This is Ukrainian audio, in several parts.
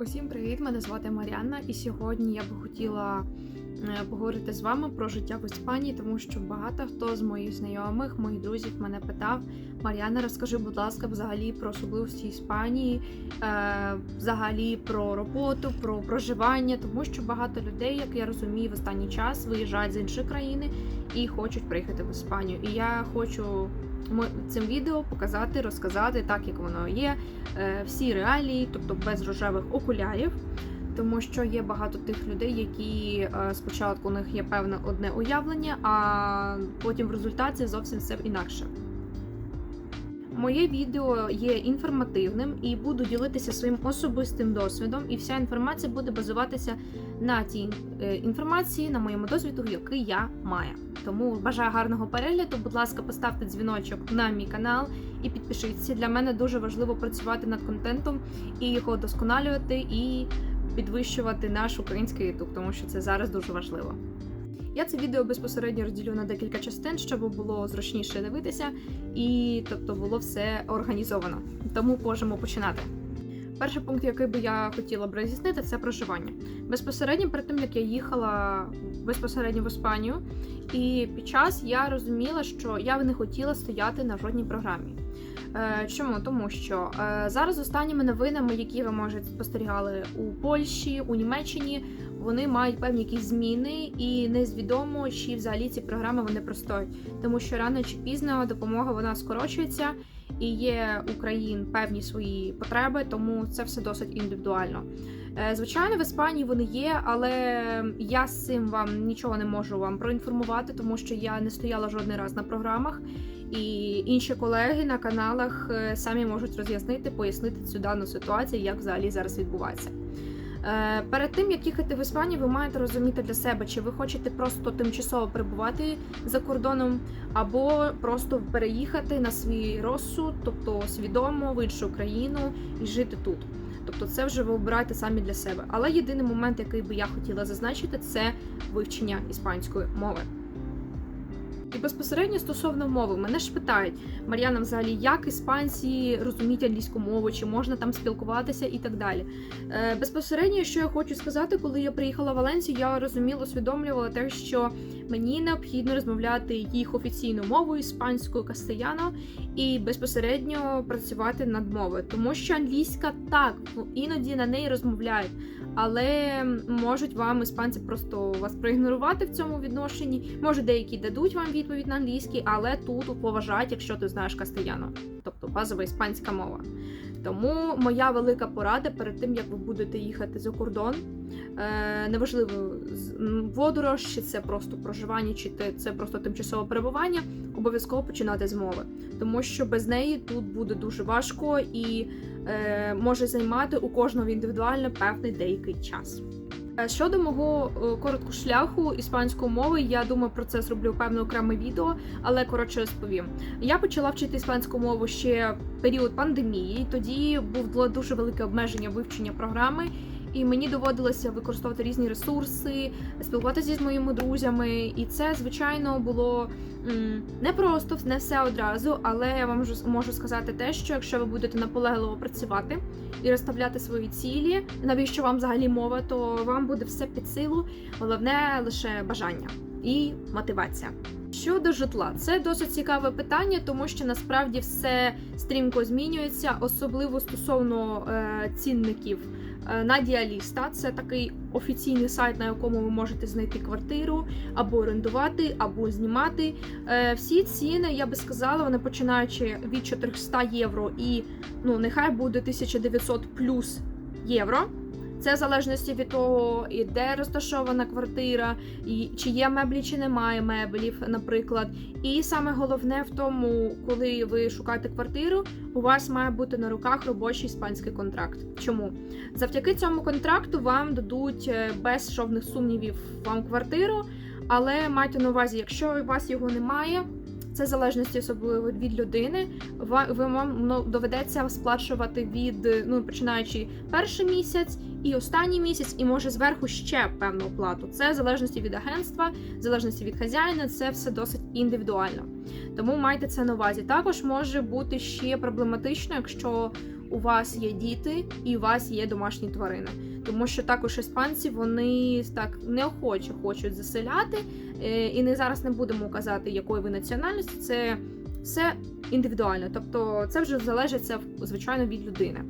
Усім привіт! Мене звати Маріанна, і сьогодні я би хотіла е, поговорити з вами про життя в Іспанії, тому що багато хто з моїх знайомих, моїх друзів мене питав: Маріанна, розкажи, будь ласка, взагалі про особливості Іспанії, е, взагалі про роботу, про проживання, тому що багато людей, як я розумію, в останній час виїжджають з іншої країни і хочуть приїхати в Іспанію. І я хочу цим відео показати, розказати так, як воно є, е, всі реалії, тобто без рожевих окулярів. Тому що є багато тих людей, які е, спочатку у них є певне одне уявлення, а потім в результаті зовсім все інакше. Моє відео є інформативним і буду ділитися своїм особистим досвідом, і вся інформація буде базуватися на тій е, інформації, на моєму досвіду, який я маю. Тому бажаю гарного перегляду. Будь ласка, поставте дзвіночок на мій канал і підпишіться. Для мене дуже важливо працювати над контентом і його досконалювати і підвищувати наш український YouTube, тому що це зараз дуже важливо. Я це відео безпосередньо розділю на декілька частин, щоб було зручніше дивитися, і тобто було все організовано. Тому можемо починати. Перший пункт, який би я хотіла б роз'яснити, це проживання. Безпосередньо перед тим як я їхала безпосередньо в Іспанію, і під час я розуміла, що я не хотіла стояти на жодній програмі. Е, Чому? Тому що е, зараз останніми новинами, які ви може спостерігали у Польщі, у Німеччині, вони мають певні якісь зміни, і незвідомо, чи взагалі ці програми вони простоять, тому що рано чи пізно допомога вона скорочується, і є у певні свої потреби, тому це все досить індивідуально. Е, Звичайно, в Іспанії вони є, але я з цим вам нічого не можу вам проінформувати, тому що я не стояла жодний раз на програмах, і інші колеги на каналах е, самі можуть роз'яснити, пояснити цю дану ситуацію, як взагалі зараз відбувається. Е, Перед тим як їхати в Іспанію, ви маєте розуміти для себе, чи ви хочете просто тимчасово перебувати за кордоном, або просто переїхати на свій розсуд, тобто свідомо в іншу країну і жити тут. Тобто це вже ви обираєте самі для себе. Але єдиний момент, який би я хотіла зазначити, це вивчення іспанської мови. І безпосередньо стосовно мови, мене ж питають, Мар'яна, взагалі, як іспанці розуміють англійську мову, чи можна там спілкуватися і так далі. Е, безпосередньо, що я хочу сказати, коли я приїхала в Валенсію, я розуміло усвідомлювала те, що мені необхідно розмовляти їх офіційною мовою, іспанською кастеяно, і безпосередньо працювати над мовою, тому що англійська так іноді на неї розмовляють, але можуть вам іспанці просто вас проігнорувати в цьому відношенні. Може, деякі дадуть вам відповідь на англійський, але тут поважають, якщо ти знаєш кастияно, тобто базова іспанська мова. Тому моя велика порада перед тим, як ви будете їхати за кордон, е, неважливо м, чи це просто проживання, чи це просто тимчасове перебування, обов'язково починати з мови, тому що без неї тут буде дуже важко і е, може займати у кожного індивідуально певний деякий час. Е, Щодо мого е, короткого шляху іспанської мови, я думаю, про це зроблю певне окреме відео, але коротше розповім. Я почала вчити іспанську мову ще період пандемії. Тоді було дуже велике обмеження вивчення програми, і мені доводилося використовувати різні ресурси, спілкуватися з моїми друзями. І це, звичайно, було м, непросто, не все одразу. Але я вам можу, сказати те, що якщо ви будете наполегливо працювати і розставляти свої цілі, навіщо вам взагалі мова, то вам буде все під силу. Головне лише бажання і мотивація. Щодо житла, це досить цікаве питання, тому що насправді все стрімко змінюється, особливо стосовно е, цінників на діаліста. Це такий офіційний сайт, на якому ви можете знайти квартиру або орендувати, або знімати. Е, всі ціни, я би сказала, вони починаючи від 400 євро і ну нехай буде 1900 плюс євро. Це в залежності від того, і де розташована квартира, і чи є меблі, чи немає меблів, наприклад. І саме головне в тому, коли ви шукаєте квартиру, у вас має бути на руках робочий іспанський контракт. Чому? Завдяки цьому контракту вам дадуть е, без жодних сумнівів вам квартиру, але майте на увазі, якщо у вас його немає. Це в залежності особливо від людини. вам ну, доведеться сплачувати від ну починаючи перший місяць і останній місяць, і може зверху ще певну оплату. Це в залежності від агентства, в залежності від хазяїна, це все досить індивідуально. Тому майте це на увазі. Також може бути ще проблематично, якщо у вас є діти і у вас є домашні тварини. Тому що також іспанці вони так неохоче хочуть заселяти, і не зараз не будемо казати, якої ви національності. Це все індивідуально, тобто це вже залежить звичайно від людини.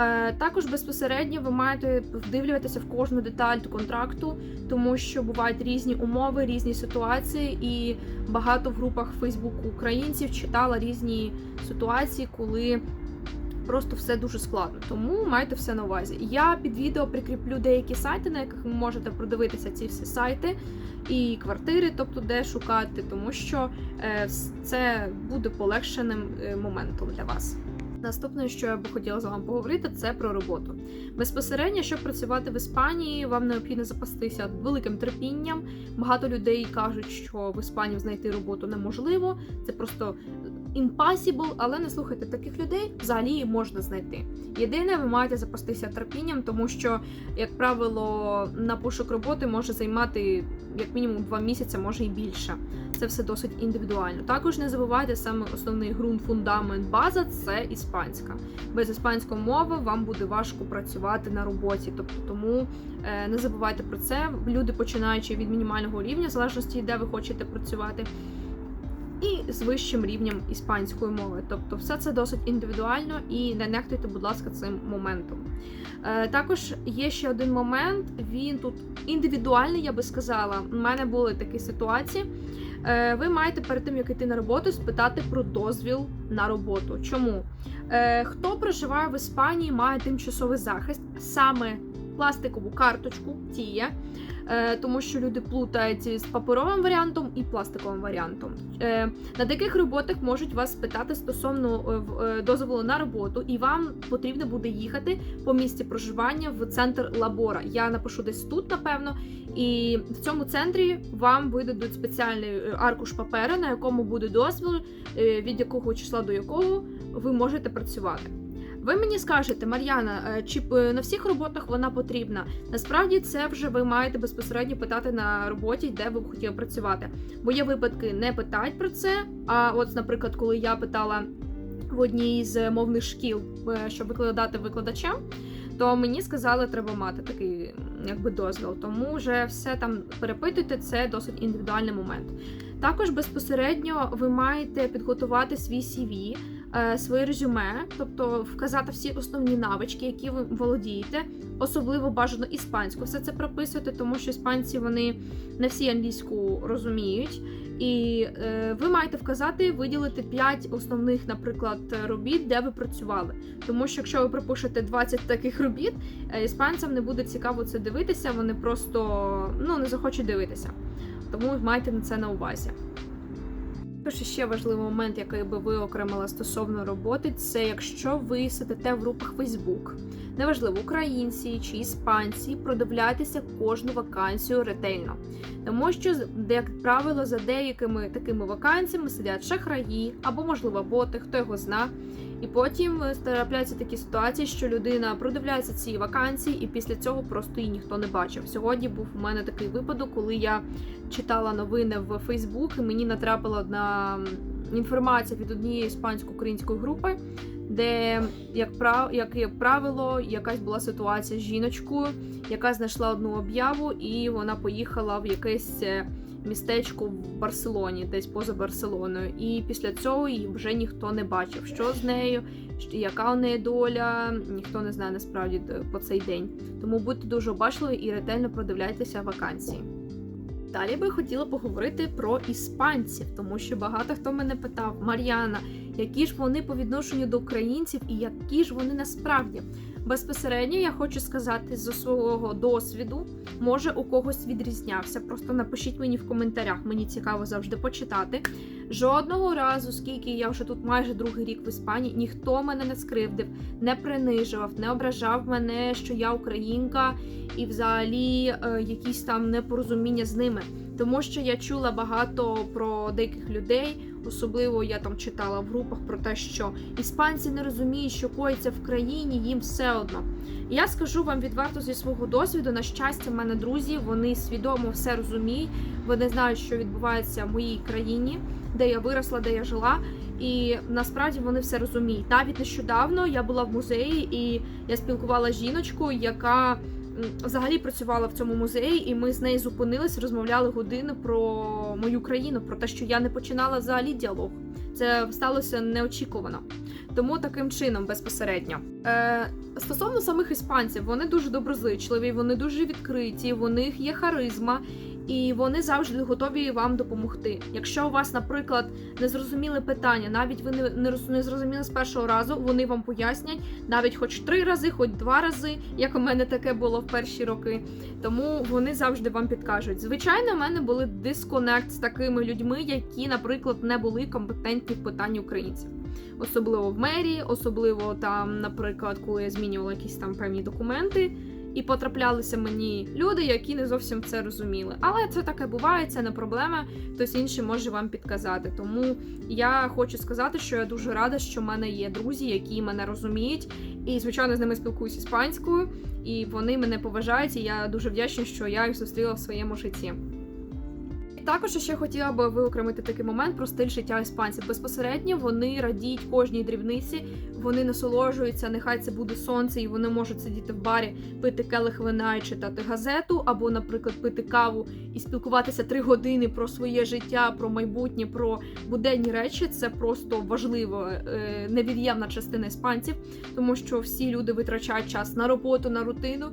Е, Також безпосередньо ви маєте вдивлюватися в кожну деталь контракту, тому що бувають різні умови, різні ситуації, і багато в групах Фейсбуку українців читала різні ситуації, коли просто все дуже складно. Тому майте все на увазі. Я під відео прикріплю деякі сайти, на яких ви можете продивитися ці всі сайти і квартири, тобто де шукати, тому що е, це буде полегшеним е, моментом для вас. Наступне, що я би хотіла з вами поговорити, це про роботу. Безпосередньо, щоб працювати в Іспанії, вам необхідно запастися великим терпінням. Багато людей кажуть, що в Іспанії знайти роботу неможливо, це просто impossible, але не слухайте таких людей, взагалі можна знайти. Єдине, ви маєте запастися терпінням, тому що, як правило, на пошук роботи може займати як мінімум два місяці, може і більше. Це все досить індивідуально. Також не забувайте саме основний ґрунт, фундамент, база це іспанська. Без іспанської мови вам буде важко працювати на роботі. Тобто тому е, не забувайте про це. Люди починаючи від мінімального рівня, в залежності де ви хочете працювати. І з вищим рівнем іспанської мови, тобто все це досить індивідуально і не нехтуйте, будь ласка, цим моментом. Е, також є ще один момент, він тут індивідуальний, я би сказала. У мене були такі ситуації. Е, ви маєте перед тим, як йти на роботу, спитати про дозвіл на роботу. Чому? Е, хто проживає в Іспанії, має тимчасовий захист, саме пластикову карточку тіє. Е, тому що люди плутають з паперовим варіантом і пластиковим варіантом. Е, На таких роботах можуть вас спитати стосовно е, дозволу на роботу, і вам потрібно буде їхати по місці проживання в центр лабора. Я напишу десь тут, напевно, і в цьому центрі вам видадуть спеціальний аркуш паперу, на якому буде дозвіл, від якого числа до якого ви можете працювати. Ви мені скажете, Мар'яна, е, чи на всіх роботах вона потрібна? Насправді це вже ви маєте безпосередньо питати на роботі, де ви б хотіли працювати. Бо є випадки не питають про це. А от, наприклад, коли я питала в одній з мовних шкіл, е, щоб викладати викладачам, то мені сказали, треба мати такий якби дозвіл. Тому вже все там перепитуйте, це досить індивідуальний момент. Також безпосередньо ви маєте підготувати свій CV, своє резюме, тобто вказати всі основні навички, які ви володієте, особливо бажано іспанську. Все це прописувати, тому що іспанці вони не всі англійську розуміють. І е, ви маєте вказати, виділити 5 основних, наприклад, робіт, де ви працювали. Тому що якщо ви пропишете 20 таких робіт, е, іспанцям не буде цікаво це дивитися, вони просто ну, не захочуть дивитися. Тому майте на це на увазі. Також ще важливий момент, який би ви окремила стосовно роботи, це якщо ви сидите в групах Facebook, неважливо, українці чи іспанці, продивляйтеся кожну вакансію ретельно. Тому що, як правило, за деякими такими вакансіями сидять шахраї або, можливо, боти, хто його зна. І потім е, трапляються такі ситуації, що людина продивляється ці вакансії, і після цього просто її ніхто не бачив. Сьогодні був у мене такий випадок, коли я читала новини в Фейсбук, і мені натрапила одна інформація від однієї іспансько-української групи, де, як прав, як, як правило, якась була ситуація з жіночкою, яка знайшла одну об'яву, і вона поїхала в якесь. Е, містечко в Барселоні, десь поза Барселоною. І після цього її вже ніхто не бачив, що з нею, яка у неї доля, ніхто не знає насправді по цей день. Тому будьте дуже обачливі і ретельно продивляйтеся вакансії. Далі би хотіла поговорити про іспанців, тому що багато хто мене питав: Мар'яна, які ж вони по відношенню до українців і які ж вони насправді. Безпосередньо я хочу сказати зі свого досвіду, може у когось відрізнявся. Просто напишіть мені в коментарях, мені цікаво завжди почитати. Жодного разу, скільки я вже тут майже другий рік в Іспанії, ніхто мене не скривдив, не принижував, не ображав мене, що я українка, і взагалі е, якісь там непорозуміння з ними. Тому що я чула багато про деяких людей. Особливо я там читала в групах про те, що іспанці не розуміють, що коїться в країні, їм все одно. І я скажу вам відверто зі свого досвіду. На щастя, в мене друзі, вони свідомо все розуміють. Вони знають, що відбувається в моїй країні, де я виросла, де я жила. І насправді вони все розуміють. Навіть нещодавно я була в музеї і я спілкувала з жіночкою, яка взагалі працювала в цьому музеї, і ми з нею зупинилися, розмовляли годину про мою країну, про те, що я не починала взагалі діалог. Це сталося неочікувано. Тому таким чином безпосередньо. Е, стосовно самих іспанців, вони дуже доброзичливі, вони дуже відкриті, у них є харизма, і вони завжди готові вам допомогти. Якщо у вас, наприклад, незрозуміле питання, навіть ви не, не, не зрозуміли з першого разу, вони вам пояснять навіть хоч три рази, хоч два рази, як у мене таке було в перші роки. Тому вони завжди вам підкажуть. Звичайно, в мене були дисконект з такими людьми, які, наприклад, не були компетентні в питанні українців. Особливо в мерії, особливо там, наприклад, коли я змінювала якісь там певні документи, і потраплялися мені люди, які не зовсім це розуміли. Але це таке буває, це не проблема. Хтось інший може вам підказати. Тому я хочу сказати, що я дуже рада, що в мене є друзі, які мене розуміють, і звичайно з ними спілкуюсь іспанською, і вони мене поважають. І я дуже вдячна, що я їх зустріла в своєму житті. Також ще хотіла би виокремити такий момент про стиль життя іспанців. Безпосередньо вони радіють кожній дрібниці, вони насолоджуються, нехай це буде сонце, і вони можуть сидіти в барі, пити келих вина і читати газету, або, наприклад, пити каву і спілкуватися три години про своє життя, про майбутнє, про буденні речі. Це просто важливо, е, невід'ємна частина іспанців, тому що всі люди витрачають час на роботу, на рутину.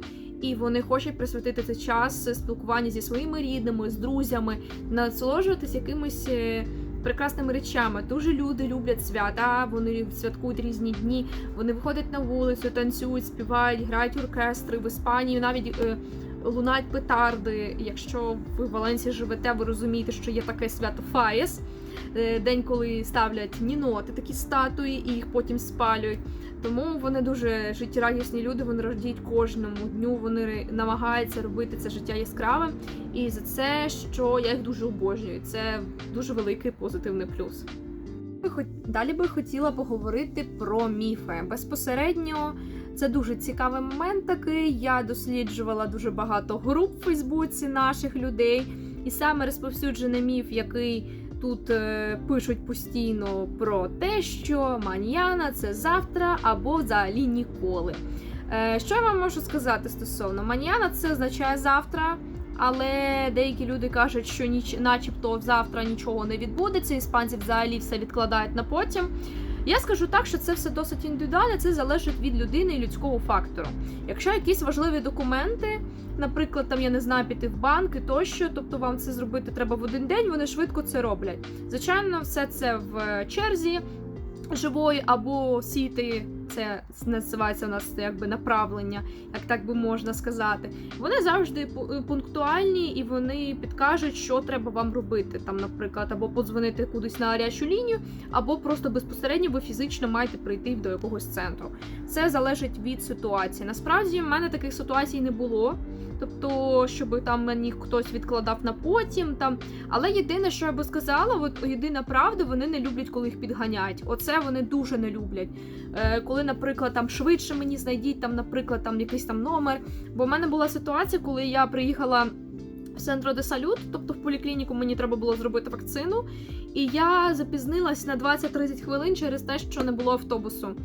І вони хочуть присвятити цей час спілкуванню зі своїми рідними, з друзями, насолоджуватись якимись е, прекрасними речами. Дуже люди люблять свята, вони святкують різні дні. Вони виходять на вулицю, танцюють, співають, грають оркестри в Іспанії. Навіть е, лунають петарди. Якщо ви в Валенсії живете, ви розумієте, що є таке свято Фаєс. Е, День, коли ставлять ніноти, такі статуї, і їх потім спалюють. Тому вони дуже життєрадісні люди, вони радіють кожному дню, вони намагаються робити це життя яскравим. І за це, що я їх дуже обожнюю, це дуже великий позитивний плюс. Далі би хотіла поговорити про міфи. Безпосередньо це дуже цікавий момент такий. Я досліджувала дуже багато груп в Фейсбуці наших людей, і саме розповсюджений міф, який тут е, пишуть постійно про те, що маньяна це завтра або взагалі ніколи. Е, що я вам можу сказати стосовно маньяна, це означає завтра. Але деякі люди кажуть, що ніч, начебто завтра нічого не відбудеться, іспанці взагалі все відкладають на потім. Я скажу так, що це все досить індивідуально, це залежить від людини і людського фактору. Якщо якісь важливі документи, наприклад, там я не знаю, піти в банк і тощо, тобто вам це зробити треба в один день, вони швидко це роблять. Звичайно, все це в черзі живої або сіти. Це називається у нас якби направлення, як так би можна сказати. Вони завжди пу- пунктуальні і вони підкажуть, що треба вам робити. Там, наприклад, або подзвонити кудись на гарячу лінію, або просто безпосередньо ви фізично маєте прийти до якогось центру. Це залежить від ситуації. Насправді в мене таких ситуацій не було. Тобто, щоб там мені хтось відкладав на потім там. Але єдине, що я би сказала, от єдина правда, вони не люблять, коли їх підганяють. Оце вони дуже не люблять. Е, коли, наприклад, там швидше мені знайдіть там, наприклад, там якийсь там номер. Бо в мене була ситуація, коли я приїхала в центро де тобто в поліклініку мені треба було зробити вакцину, і я запізнилась на 20-30 хвилин через те, що не було автобусу.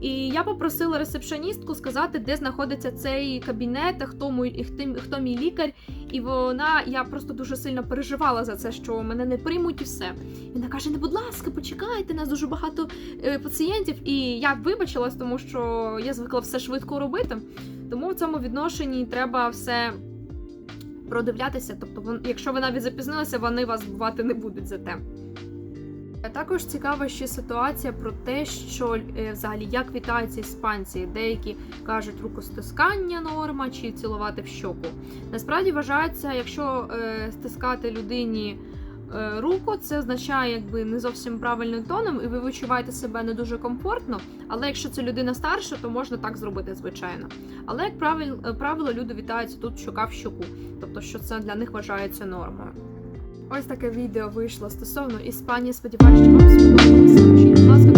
І я попросила ресепшоністку сказати, де знаходиться цей кабінет, хто мій, хто мій лікар. І вона, я просто дуже сильно переживала за це, що мене не приймуть і все. І вона каже: не будь ласка, почекайте, нас дуже багато е, пацієнтів. І я вибачилась, тому що я звикла все швидко робити. Тому в цьому відношенні треба все продивлятися. Тобто, якщо ви навіть запізнилися, вони вас бувати не будуть за те. Е, Також цікава ще ситуація про те, що е, взагалі як вітаються іспанці. Деякі кажуть рукостискання норма чи цілувати в щоку. Насправді вважається, якщо е, стискати людині руку, це означає якби не зовсім правильним тоном, і ви відчуваєте себе не дуже комфортно. Але якщо це людина старша, то можна так зробити, звичайно. Але як правило, правило люди вітаються тут щука в щуку, тобто що це для них вважається нормою. Ось таке відео вийшло стосовно Іспанії. Сподіваюся, що вам сподобалося. Будь ласка,